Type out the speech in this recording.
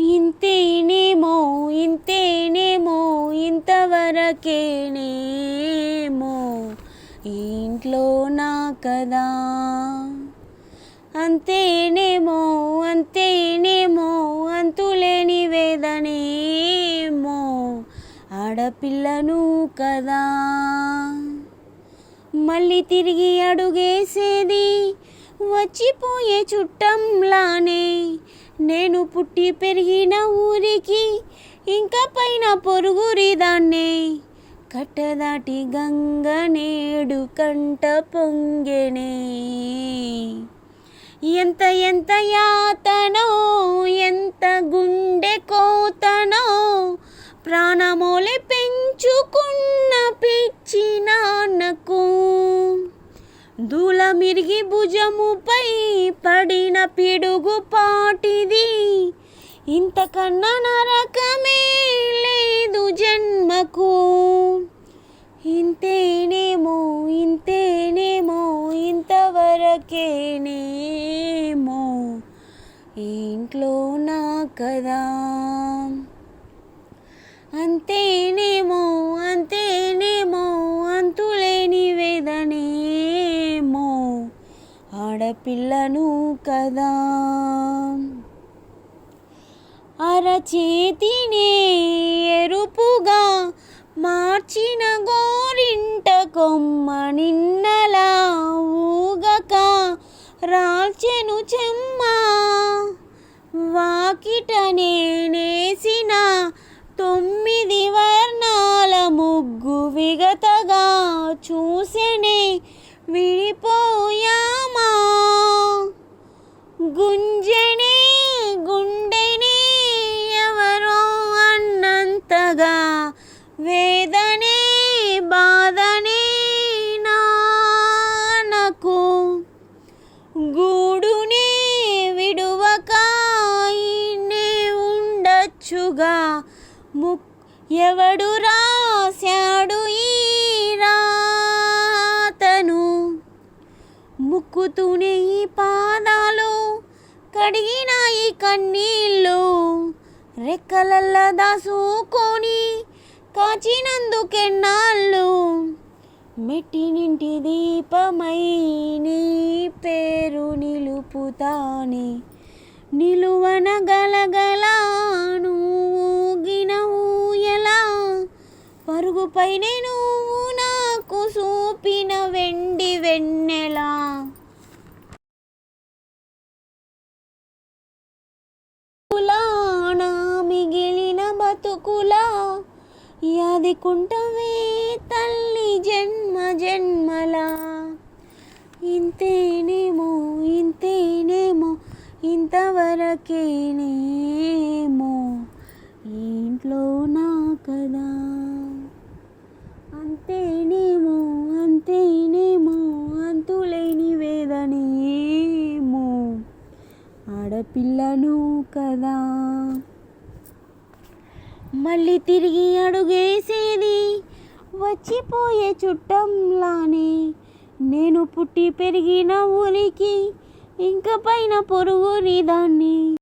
ఇంతేనేమో ఇంతేనేమో ఇంతవరకేనేమో ఇంట్లో నా కదా. అంతేనేమో అంతేనేమో అంతులేని వేదనేమో ఆడపిల్లను కదా. మళ్ళీ తిరిగి అడుగేసేది వచ్చిపోయే చుట్టంలానే నేను పుట్టి పెరిగిన ఊరికి ఇంకా పైన పొరుగురిదాన్నే కట్టదాటి గంగ నేడు కంట పొంగెనే. ఎంత ఎంత యాతనో ఎంత గుండె కోతనో ప్రాణమోలే పెంచుకున్న పిచ్చి నాన్నకు దూలమిరిగి భుజముపై పడిన పిడుగు పాటిది. ఇంతకన్నా నరకమే లేదు జన్మకు. ఇంతేనేమో ఇంతేనేమో ఇంతవరకేనేమో. ఇంట్లో నా కదా ఆడపిల్లను కదా. అరచేతినే ఎరుపుగా మార్చిన గోరింట కొమ్మ నిన్నలా ఊగక రాల్చెను చెమ్మ. వాకిట నేనేసిన తొమ్మిది వర్ణాల ముగ్గు విగతగా చూసెనే విడిపోయా గుంజనే గుండెనే ఎవరో అన్నంతగా వేదనే బాధనే నాకు గూడునే విడువక ఉండొచ్చుగా. ముక్ ఎవడు రాశాడు ఈ రాతను. ముక్కుతూనే ఈ పా కడిగినాయి కన్నీళ్ళు రెక్కలల్లా దాసుకొని కాచినందుకెన్నాళ్ళు మెట్టినింటి దీపమై నీ పేరు నిలుపుతానే. నిలువన గలగలాను నువ్వుగిన ఊయలా పరుగుపై నువ్వు నాకు చూపిన వెండి వెన్నెలా. బతుకులా యాదికుంటవే తల్లి జన్మ జన్మలా. ఇంతేనేమో ఇంతేనేమో ఇంతవరకేనేమో ఇంట్లో నా కదా. అంతేనేమో అంతేనేమో అంతులేని వేదనేమో ఆడపిల్లను కదా. మళ్ళీ తిరిగి అడుగేసేది? వచ్చిపోయే చుట్టంలానే నేను పుట్టి పెరిగిన ఊరికి ఇంక పైన పొరుగురి దాన్ని.